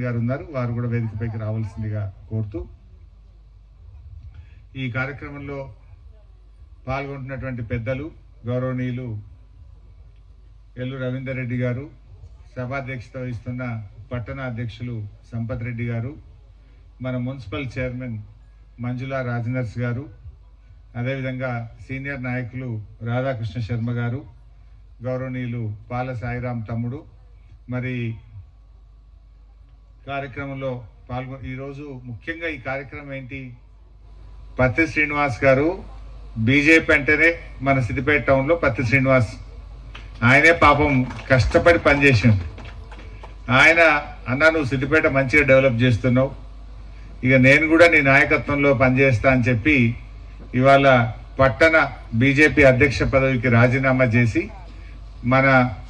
గారు ఉన్నారు. వారు కూడా వేదికపైకి రావాల్సిందిగా కోరుతూ ఈ కార్యక్రమంలో పాల్గొంటున్నటువంటి పెద్దలు గౌరవనీయులు ఎల్లు రవీందర్ రెడ్డి గారు సభాధ్యక్షత వహిస్తున్న పట్టణ అధ్యక్షులు సంపత్ రెడ్డి గారు మన మున్సిపల్ చైర్మన్ మంజులా రాజనర్స్ గారు అదేవిధంగా సీనియర్ నాయకులు రాధాకృష్ణ శర్మ గారు గౌరవనీయులు పాల సాయిరాం తమ్ముడు మరి కార్యక్రమంలో పాల్గొ ఈరోజు ముఖ్యంగా ఈ కార్యక్రమం ఏంటి? పత్తి శ్రీనివాస్ గారు బీజేపీ అంటేనే మన సిద్దిపేట టౌన్లో పత్తి శ్రీనివాస్. ఆయనే పాపం కష్టపడి పనిచేసిండు. ఆయన అన్న నువ్వు సిద్దిపేట మంచిగా డెవలప్ చేస్తున్నావు. ఇక నేను కూడా నీ నాయకత్వంలో పనిచేస్తా అని చెప్పి ఇవాళ పట్టణ బీజేపీ అధ్యక్ష పదవికి రాజీనామా చేసి మన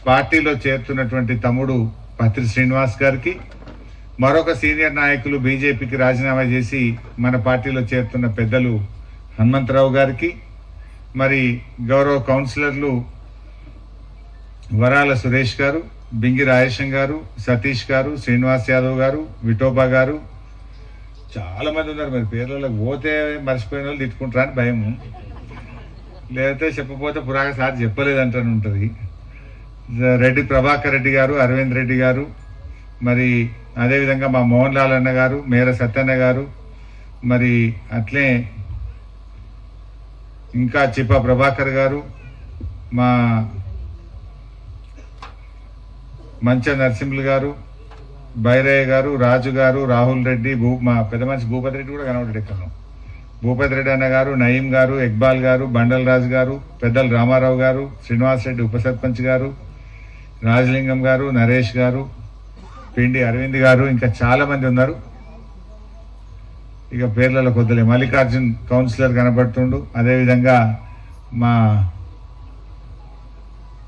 పార్టీలో చేరుతున్నటువంటి తమ్ముడు పత్రి శ్రీనివాస్ గారికి మరొక సీనియర్ నాయకులు బీజేపీకి రాజీనామా చేసి మన పార్టీలో చేరుతున్న పెద్దలు హనుమంతరావు గారికి మరి గౌరవ కౌన్సిలర్లు వరాల సురేష్ గారు బింగి రాయేశం గారు సతీష్ గారు శ్రీనివాస్ యాదవ్ గారు విఠోబా గారు. చాలా మంది ఉన్నారు మరి పేర్లలో పోతే మర్చిపోయిన వాళ్ళు తిట్టుకుంటారా అని భయము లేకపోతే చెప్పపోతే పురాగా సార్ చెప్పలేదంటాను ఉంటుంది. రెడ్డి ప్రభాకర్ రెడ్డి గారు అరవింద్ రెడ్డి గారు మరి అదేవిధంగా మా మోహన్ లాల్ అన్న గారు మేర సత్యన్న గారు మరి అట్లే ఇంకా చిప్ప ప్రభాకర్ గారు మా మంచ నరసింహులు గారు బైరయ్య గారు రాజు గారు రాహుల్ రెడ్డి భూ మా పెద్ద మనిషి భూపతి రెడ్డి కూడా కనబడ్డాడు ఇక్కడ. భూపతి రెడ్డి అన్న గారు నయీం గారు ఇక్బాల్ గారు బండల్ రాజు గారు పెద్దల రామారావు గారు శ్రీనివాస్ రెడ్డి ఉప సర్పంచ్ గారు రాజలింగం గారు నరేష్ గారు పిండి అరవింద్ గారు ఇంకా చాలా మంది ఉన్నారు. ఇక పేర్లలో కొద్దిలే. మల్లికార్జున్ కౌన్సిలర్ కనబడుతుండు. అదేవిధంగా మా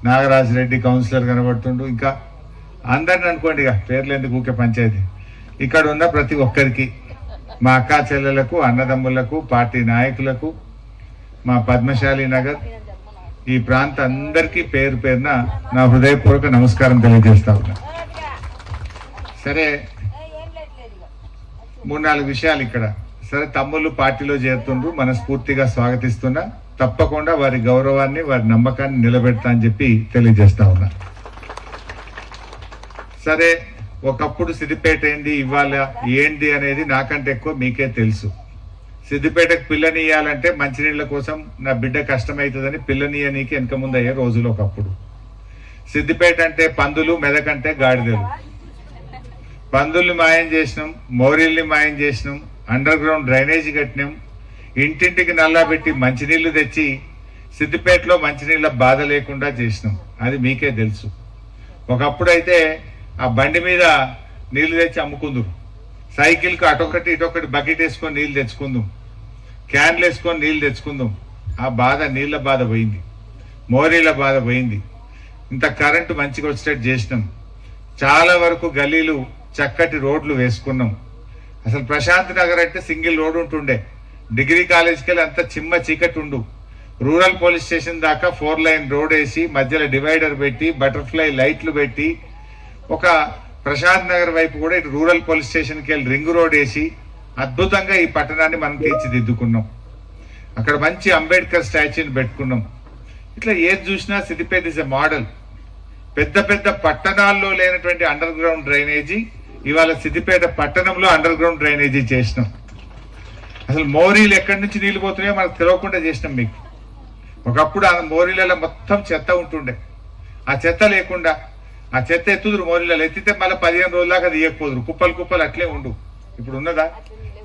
నాగరాజ్ రెడ్డి కౌన్సిలర్ కనబడుతుండు. ఇంకా అందరిని అనుకోండి ఇక పేర్లు ఎందుకు ఊకే పంచాయతీ ఇక్కడ ఉన్న ప్రతి ఒక్కరికి మా అక్కా చెల్లెలకు అన్నదమ్ములకు పార్టీ నాయకులకు మా పద్మశాలి నగర్ ఈ ప్రాంత అందరికీ పేరు పేరున నా హృదయపూర్వక నమస్కారం తెలియజేస్తా ఉన్నాను సరే. మూడు నాలుగు విషయాలు ఇక్కడ. సరే తమ్ముళ్ళు పార్టీలో చేరుతుండ్రు మనస్ఫూర్తిగా స్వాగతిస్తున్నా. తప్పకుండా వారి గౌరవాన్ని వారి నమ్మకాన్ని నిలబెడతా అని చెప్పి తెలియజేస్తా ఉన్నా. సరే ఒకప్పుడు సిద్దిపేట ఏంది ఇవాళ ఏంది అనేది నాకంటే ఎక్కువ మీకే తెలుసు. సిద్దిపేటకు పిల్లనియాలంటే మంచినీళ్ళ కోసం నా బిడ్డ కష్టమవుతుందని పిల్లనియనీకి వెనక ముందు అయ్యే రోజులు ఒకప్పుడు. సిద్దిపేట అంటే పందులు మెదకంటే గాడిదలు. పందుల్ని మాయం చేసినాం మౌరీల్ని మాయం చేసినాం అండర్ గ్రౌండ్ డ్రైనేజీ కట్టినాం ఇంటింటికి నల్లా పెట్టి మంచినీళ్ళు తెచ్చి సిద్దిపేటలో మంచినీళ్ళ బాధ లేకుండా చేసినాం. అది మీకే తెలుసు. ఒకప్పుడైతే ఆ బండి మీద నీళ్ళు తెచ్చి అమ్ముకుందురు. సైకిల్కి అటొకటి ఇటొకటి బకెట్ వేసుకొని నీళ్ళు తెచ్చుకుందాం. క్యాన్లు వేసుకొని నీళ్ళు తెచ్చుకుందాం. ఆ బాధ నీళ్ళ బాధ పోయింది. మోరీల బాధ పోయింది. ఇంత కరెంటు మంచిగా వచ్చేటట్టు చేసినాం. చాలా వరకు గలీలు చక్కటి రోడ్లు వేసుకున్నాం. అసలు ప్రశాంత్ నగర్ అంటే సింగిల్ రోడ్ ఉంటుండే. డిగ్రీ కాలేజ్కి వెళ్ళి అంత చిమ్మ చీకటి ఉండు. రూరల్ పోలీస్ స్టేషన్ దాకా ఫోర్ లైన్ రోడ్ వేసి మధ్యలో డివైడర్ పెట్టి బటర్ఫ్లై లైట్లు పెట్టి ఒక ప్రశాంత్ నగర్ వైపు కూడా ఇటు రూరల్ పోలీస్ స్టేషన్కి వెళ్ళి రింగ్ రోడ్ వేసి అద్భుతంగా ఈ పట్టణాన్ని మనం తీర్చిదిద్దుకున్నాం. అక్కడ మంచి అంబేద్కర్ స్టాచ్యూని పెట్టుకున్నాం. ఇట్లా ఏది చూసినా సిద్దిపేట ఇస్ ఎ మోడల్ పెద్ద పెద్ద పట్టణాల్లో లేనటువంటి అండర్ గ్రౌండ్ డ్రైనేజీ ఇవాళ సిద్దిపేట పట్టణంలో అండర్ గ్రౌండ్ డ్రైనేజీ చేసినాం. అసలు మోరీలు ఎక్కడి నుంచి నీళ్ళు పోతున్నాయో మనకు తెలవకుండా చేసినాం మీకు. ఒకప్పుడు ఆ మోరీలలో మొత్తం చెత్త ఉంటుండే. ఆ చెత్త లేకుండా ఆ చెత్త ఎత్తుదురు మోరీలలో. ఎత్తితే మళ్ళీ పదిహేను రోజులాగా తీయకపోదురు. కుప్పలు కుప్పలు అట్లే ఉండు. ఇప్పుడు ఉన్నదా?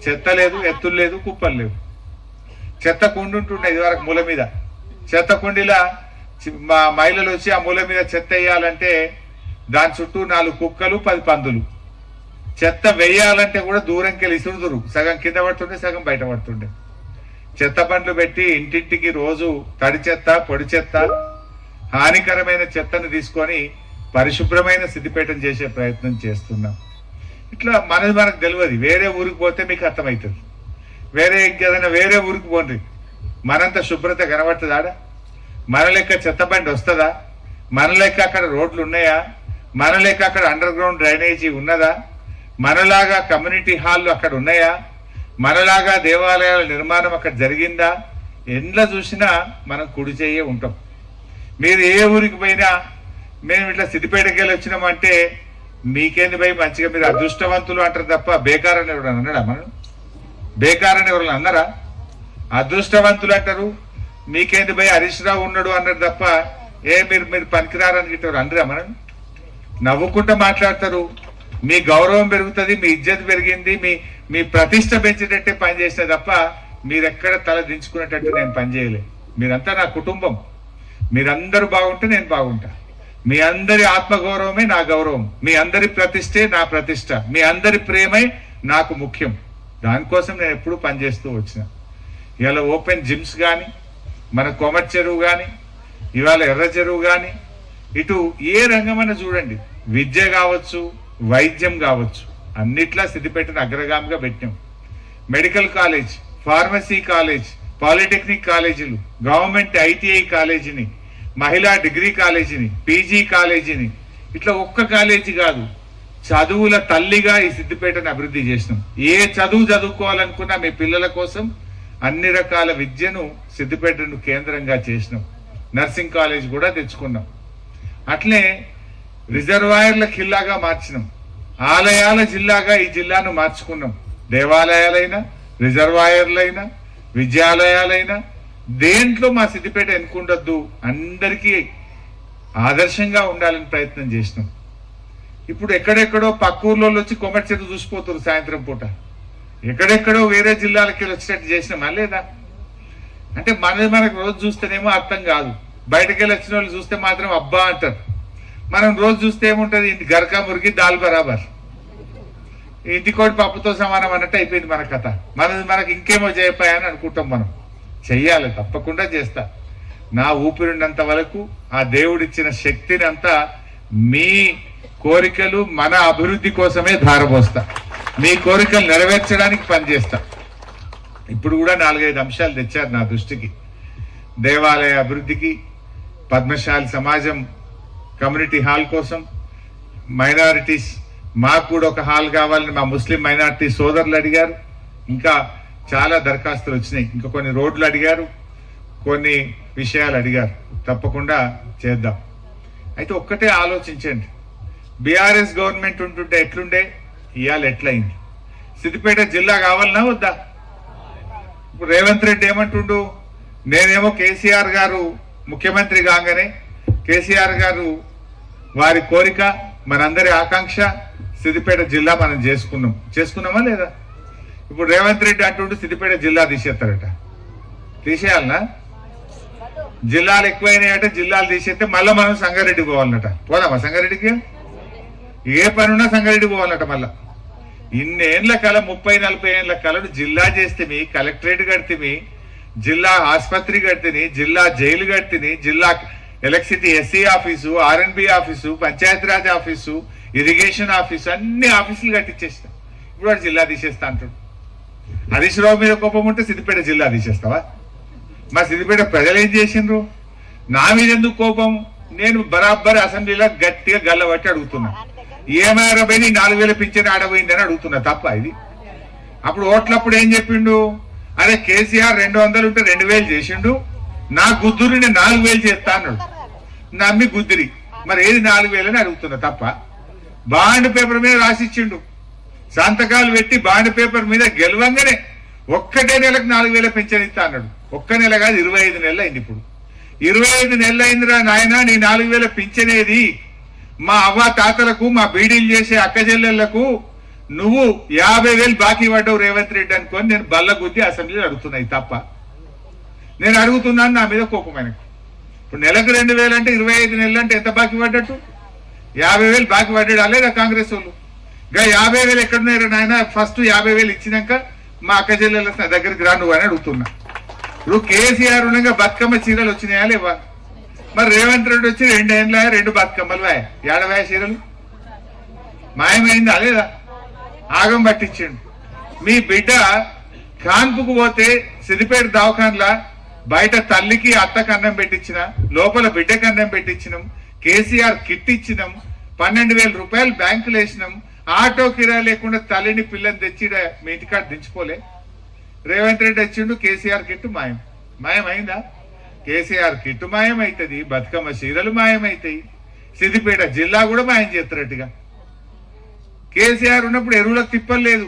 చెత్త లేదు ఎత్తులు లేదు కుప్పలు లేవు. చెత్త కుండి ఉంటుండే ఇదివరకు మూల మీద. చెత్త కుండీలా మా మహిళలు వచ్చి ఆ మూల మీద చెత్త వేయాలంటే దాని చుట్టూ నాలుగు కుక్కలు పది పందులు. చెత్త వేయాలంటే కూడా దూరంకి వెళ్ళి ఇసురుదురు సగం కింద పడుతుండే సగం బయట పడుతుండే. చెత్త బండ్లు పెట్టి ఇంటింటికి రోజు తడి చెత్త పొడి చెత్త హానికరమైన చెత్తను తీసుకొని పరిశుభ్రమైన సిద్ధిపేటం చేసే ప్రయత్నం చేస్తున్నాం. ఇట్లా మనది మనకు తెలియదు. వేరే ఊరికి పోతే మీకు అర్థమవుతుంది. వేరే ఇంకేదైనా వేరే ఊరికి పోండి. మనంత శుభ్రత కనబడుతుంది మన లెక్క చెత్త బండి వస్తుందా? మన లెక్క అక్కడ రోడ్లు ఉన్నాయా? మన లెక్క అక్కడ అండర్ గ్రౌండ్ డ్రైనేజీ ఉన్నదా? మనలాగా కమ్యూనిటీ హాల్లు అక్కడ ఉన్నాయా? మనలాగా దేవాలయాల నిర్మాణం అక్కడ జరిగిందా? ఎండ్ల చూసినా మనం కుడి చేయే ఉంటాం. మీరు ఏ ఊరికి పోయినా మేము ఇట్లా సిద్దిపేటకి వెళ్ళి వచ్చినామంటే మీకేంది పోయి మంచిగా మీరు అదృష్టవంతులు అంటారు తప్ప బేకారని ఎవరు అన్నాడా మనం బేకారని ఎవరు అన్నారా? అదృష్టవంతులు అంటారు. మీకేంది పోయి హరీష్ రావు ఉన్నాడు అన్నారు తప్ప ఏ మీరు మీరు పనికిరారని గిట్టారు అనరా మనం నవ్వుకుంటూ మాట్లాడతారు. మీ గౌరవం పెరుగుతుంది మీ ఇజ్జత్ పెరిగింది మీ మీ ప్రతిష్ట పెంచేటట్టే పని తప్ప మీరెక్కడ తల దించుకునేటట్టు నేను పనిచేయలే మీరంతా నా కుటుంబం. మీరందరూ బాగుంటే నేను బాగుంటా. మీ అందరి ఆత్మగౌరవమే నా గౌరవం. మీ అందరి ప్రతిష్టే నా ప్రతిష్ట. మీ అందరి ప్రేమే నాకు ముఖ్యం. దానికోసం నేను ఎప్పుడూ పనిచేస్తూ వచ్చిన. ఇవాళ ఓపెన్ జిమ్స్ కానీ మన కొమర్ చెరువు కానీ ఇవాళ ఎర్ర చెరువు కానీ ఇటు ఏ రంగమైనా చూడండి. విద్య కావచ్చు వైద్యం కావచ్చు. అన్నిట్లా సిద్దిపేటను అగ్రగామిగా పెట్టాం. Medical college pharmacy college polytechnic కాలేజీలు గవర్నమెంట్ ఐటీఐ కాలేజీని మహిళా డిగ్రీ కాలేజీని పీజీ కాలేజీని ఇట్లా ఒక్క కాలేజీ కాదు చదువుల తల్లిగా ఈ సిద్దిపేటను అభివృద్ధి చేసినాం. ఏ చదువు చదువుకోవాలనుకున్నా మీ పిల్లల కోసం అన్ని రకాల విద్యను సిద్దిపేటను కేంద్రంగా చేసినాం. నర్సింగ్ కాలేజ్ కూడా తెచ్చుకున్నాం. అట్లే రిజర్వాయర్ల కిల్లాగా మార్చినాం. ఆలయాల జిల్లాగా ఈ జిల్లాను మార్చుకున్నాం. దేవాలయాలైనా రిజర్వాయర్లైనా విద్యాలయాలైనా దేంట్లో మా సిద్దిపేట ఎన్నుకుండొద్దు అందరికీ ఆదర్శంగా ఉండాలని ప్రయత్నం చేసినాం. ఇప్పుడు ఎక్కడెక్కడో పక్క ఊర్లో వచ్చి కొమ్మటి చెట్టు చూసిపోతారు సాయంత్రం పూట. ఎక్కడెక్కడో వేరే జిల్లాలకి వచ్చినట్టు చేసినామా లేదా? అంటే మనది మనకు రోజు చూస్తేనేమో అర్థం కాదు. బయటకెళ్ళి వచ్చిన వాళ్ళు చూస్తే మాత్రం అబ్బా అంటారు. మనం రోజు చూస్తే ఏముంటుంది? ఇంటి గరక మురిగి దాల్ బరాబర్. ఇంటి కోటి పప్పుతో సమానం అన్నట్టు అయిపోయింది మన కథ. మనది మనకి ఇంకేమో చేయపోయాని అనుకుంటాం మనం. చెయ్యాలి తప్పకుండా చేస్తా. నా ఊపిరినంత వరకు ఆ దేవుడిచ్చిన శక్తిని అంతా మీ కోరికలు మన అభివృద్ధి కోసమే ధారపోస్తా మీ కోరికలు నెరవేర్చడానికి పనిచేస్తా. ఇప్పుడు కూడా నాలుగైదు అంశాలు తెచ్చారు నా దృష్టికి. దేవాలయ అభివృద్ధికి పద్మశాలి సమాజం కమ్యూనిటీ హాల్ కోసం మైనారిటీస్ మాకు కూడా ఒక హాల్ కావాలని మా ముస్లిం మైనారిటీ సోదరులు అడిగారు. ఇంకా చాలా దరఖాస్తులు వచ్చినాయి. ఇంకా కొన్ని రోడ్లు అడిగారు కొన్ని విషయాలు అడిగారు. తప్పకుండా చేద్దాం. అయితే ఒక్కటే ఆలోచించండి. బీఆర్ఎస్ గవర్నమెంట్ ఉంటుంటే ఎట్లుండే? ఇవాళ ఎట్లయింది? సిద్దిపేట జిల్లా కావాలన్నా వద్దా? ఇప్పుడు రేవంత్ రెడ్డి ఏమంటుండు? నేనేమో కేసీఆర్ గారు ముఖ్యమంత్రి కాగానే కేసీఆర్ గారు వారి కోరిక మనందరి ఆకాంక్ష సిద్దిపేట జిల్లా మనం చేసుకున్నాం. చేసుకున్నామా లేదా? ఇప్పుడు రేవంత్ రెడ్డి అంటుండు సిద్దిపేట జిల్లా తీసేస్తారట. తీసేయాలనా? జిల్లాలు ఎక్కువైనాయట జిల్లాలు తీసేస్తే మళ్ళీ మనం సంగారెడ్డి పోవాలన్నట. పోదామా సంగారెడ్డికి? ఏ పని ఉన్నా సంగారెడ్డి పోవాలన్నట మళ్ళా. ఇన్నేళ్ళ కల ముప్పై నలభై ఏళ్ళ కళను జిల్లా చేస్తేమి కలెక్టరేట్ కడితేమి జిల్లా ఆసుపత్రి కడితేని జిల్లా జైలు కడితేని జిల్లా electricity SC office R N B office Panchayati Raj office irrigation office అన్ని ఆఫీసులు కట్టించేసిన ఇప్పుడు వాడు జిల్లా తీసేస్తా అంటాడు. హరీష్ రావు మీద కోపం ఉంటే సిద్దిపేట జిల్లా తీసేస్తావా? మా సిద్దిపేట ప్రజలు ఏం చేసిండ్రు? నా మీద ఎందుకు కోపం? నేను బరాబర్ అసెంబ్లీలో గట్టిగా గల్లబట్టి అడుగుతున్నా. ఏమైనా పోయి నీ నాలుగు వేల పింఛన్ ఆడబోయింది అని అడుగుతున్నా తప్ప ఇది. అప్పుడు ఓట్లప్పుడు ఏం చెప్పిండు? అరే కేసీఆర్ రెండు వందలు ఉంటే రెండు వేలు చేసిండు. నా గుద్దురు నేను నాలుగు వేలు చేస్తా అన్నాడు. నమ్మి గుద్దిరి. మరి ఏది నాలుగు వేలని అడుగుతున్నా తప్ప. బాండ్ పేపర్ మీద రాసిచ్చిండు. సంతకాలు పెట్టి బాండ్ పేపర్ మీద గెలవంగానే ఒక్కటే నెలకు నాలుగు వేల పెన్షన్ ఇస్తా అన్నాడు. ఒక్క నెల కాదు ఇరవై ఐదు నెలలు అయింది ఇప్పుడు. ఇరవై ఐదు నెలలు అయిందిరా నాయన నీ నాలుగు వేల పెంచనేది మా అవ్వ తాతలకు మా బీడీలు చేసే అక్క చెల్లెళ్ళకు నువ్వు యాభై వేలు బాకీ పడ్డావు రేవంత్ రెడ్డి అనుకొని నేను బల్ల గుద్ది అసెంబ్లీలో అడుగుతున్నాయి తప్ప. నేను అడుగుతున్నాను నా మీద కోపమైన ఇప్పుడు నెలకు రెండు వేలు అంటే ఇరవై ఐదు నెలలు అంటే ఎంత బాకీ పడ్డట్టు? యాభై వేలు బాకీ పడ్డాడు లేదా కాంగ్రెస్ వాళ్ళు? గా యాభై వేలు ఎక్కడున్నారు నాయన? ఫస్ట్ యాభై వేలు ఇచ్చినాక మా అక్క చెల్లెల దగ్గరికి రాను అని అడుగుతున్నా. ఇప్పుడు కేసీఆర్ ఉండగా బతుకమ్మ చీరలు వచ్చినాయా లేవా? మరి రేవంత్ రెడ్డి వచ్చి రెండు ఏండ్ల రెండు బతుకమ్మలు వాయ ఏడవాయ చీరలు? మాయమైంది అలేదా ఆగం పట్టించిండు. మీ బిడ్డ కాన్పుకు పోతే సిద్దిపేట దవాఖాన్లా బయట తల్లికి అత్తకు అన్నం పెట్టించిన లోపల బిడ్డ అన్నం పెట్టించినాం కేసీఆర్ కిట్ ఇచ్చినాం పన్నెండు వేల రూపాయలు బ్యాంకులు వేసినాం ఆటో కిరా లేకుండా తల్లిని పిల్లని తెచ్చి ఈడ మీ ఇంటికాడ దించుకోలే. రేవంత్ రెడ్డి వచ్చిండు కేసీఆర్ కిట్టు మాయం. మాయమైందా? కేసీఆర్ కిట్టు మాయం బతుకమ్మ చీరలు మాయం సిద్దిపేట జిల్లా కూడా మాయం చేస్తున్నట్టుగా. కేసీఆర్ ఉన్నప్పుడు ఎరువులకు తిప్పలేదు